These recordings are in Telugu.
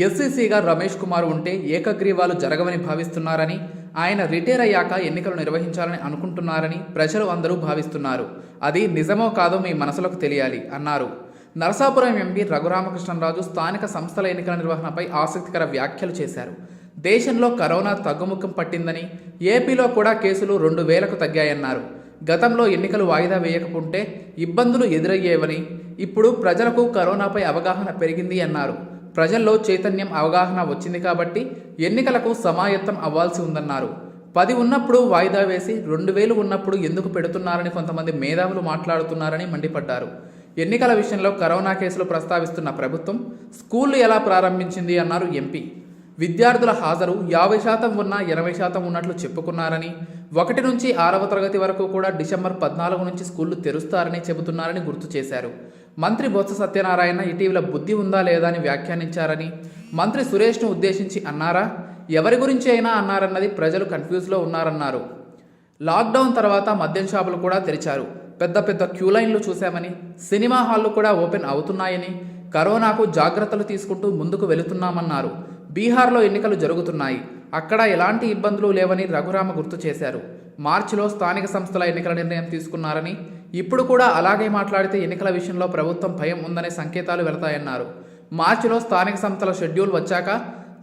ఎస్సీసీగా రమేష్ కుమార్ ఉంటే ఏకగ్రీవాలు జరగవని భావిస్తున్నారని ఆయన రిటైర్ అయ్యాక ఎన్నికలు నిర్వహించాలని అనుకుంటున్నారని ప్రజలు అందరూ భావిస్తున్నారు. అది నిజమో కాదో మీ మనసులకు తెలియాలి అన్నారు. నరసాపురం ఎంపీ రఘురామకృష్ణరాజు స్థానిక సంస్థల ఎన్నికల నిర్వహణపై ఆసక్తికర వ్యాఖ్యలు చేశారు. దేశంలో కరోనా తగ్గుముఖం పట్టిందని ఏపీలో కూడా కేసులు రెండు వేలకు తగ్గాయన్నారు. గతంలో ఎన్నికలు వాయిదా వేయకపోతే ఇబ్బందులు ఎదురయ్యేవని ఇప్పుడు ప్రజలకు కరోనాపై అవగాహన పెరిగింది అన్నారు. ప్రజల్లో చైతన్యం అవగాహన వచ్చింది కాబట్టి ఎన్నికలకు సమాయత్తం అవ్వాల్సి ఉందన్నారు. పది ఉన్నప్పుడు వాయిదా వేసి రెండు వేలు ఉన్నప్పుడు ఎందుకు పెడుతున్నారని కొంతమంది మేధావులు మాట్లాడుతున్నారని మండిపడ్డారు. ఎన్నికల విషయంలో కరోనా కేసులు ప్రస్తావిస్తున్న ప్రభుత్వం స్కూళ్ళు ఎలా ప్రారంభించింది అన్నారు ఎంపీ. విద్యార్థుల హాజరు యాభై శాతం ఉన్నా ఎనభై శాతం ఉన్నట్లు చెప్పుకున్నారని ఒకటి నుంచి ఆరవ తరగతి వరకు కూడా డిసెంబర్ పద్నాలుగు నుంచి స్కూళ్ళు తెరుస్తారని చెబుతున్నారని గుర్తు చేశారు. మంత్రి బొత్స సత్యనారాయణ ఇటీవల బుద్ధి ఉందా లేదా అని వ్యాఖ్యానించారని మంత్రి సురేష్ను ఉద్దేశించి అన్నారా? ఎవరి గురించి అయినా అన్నారన్నది ప్రజలు కన్ఫ్యూజ్లో ఉన్నారన్నారు. లాక్డౌన్ తర్వాత మద్యం షాపులు కూడా తెరిచారు. పెద్ద పెద్ద క్యూ లైన్లు చూశామని సినిమా హాళ్ళు కూడా ఓపెన్ అవుతున్నాయని కరోనాకు జాగ్రత్తలు తీసుకుంటూ ముందుకు వెళుతున్నామన్నారు. బీహార్లో ఎన్నికలు జరుగుతున్నాయి. అక్కడ ఎలాంటి ఇబ్బందులు లేవని రఘురామ గుర్తు చేశారు. మార్చిలో స్థానిక సంస్థల ఎన్నికల నిర్ణయం తీసుకున్నారని ఇప్పుడు కూడా అలాగే మాట్లాడితే ఎన్నికల విషయంలో ప్రభుత్వం భయం ఉందనే సంకేతాలు వెళతాయన్నారు. మార్చిలో స్థానిక సంస్థల షెడ్యూల్ వచ్చాక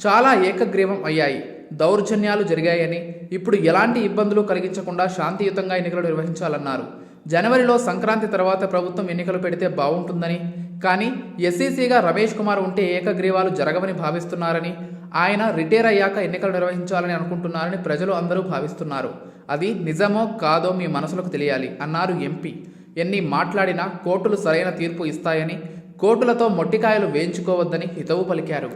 చాలా ఏకగ్రీవం అయ్యాయి. దౌర్జన్యాలు జరిగాయని ఇప్పుడు ఎలాంటి ఇబ్బందులు కలిగించకుండా శాంతియుతంగా ఎన్నికలు నిర్వహించాలన్నారు. జనవరిలో సంక్రాంతి తర్వాత ప్రభుత్వం ఎన్నికలు పెడితే బాగుంటుందని కానీ ఎస్సీసీగా రమేష్ కుమార్ ఉంటే ఏకగ్రీవాలు జరగవని భావిస్తున్నారని ఆయన రిటైర్ అయ్యాక ఎన్నికలు నిర్వహించాలని అనుకుంటున్నారని ప్రజలు అందరూ భావిస్తున్నారు. అది నిజమో కాదో మీ మనసులకు తెలియాలి అన్నారు ఎంపీ. ఎన్ని మాట్లాడినా కోర్టులు సరైన తీర్పు ఇస్తాయని కోర్టులతో మొట్టికాయలు వేయించుకోవద్దని హితవు పలికారు.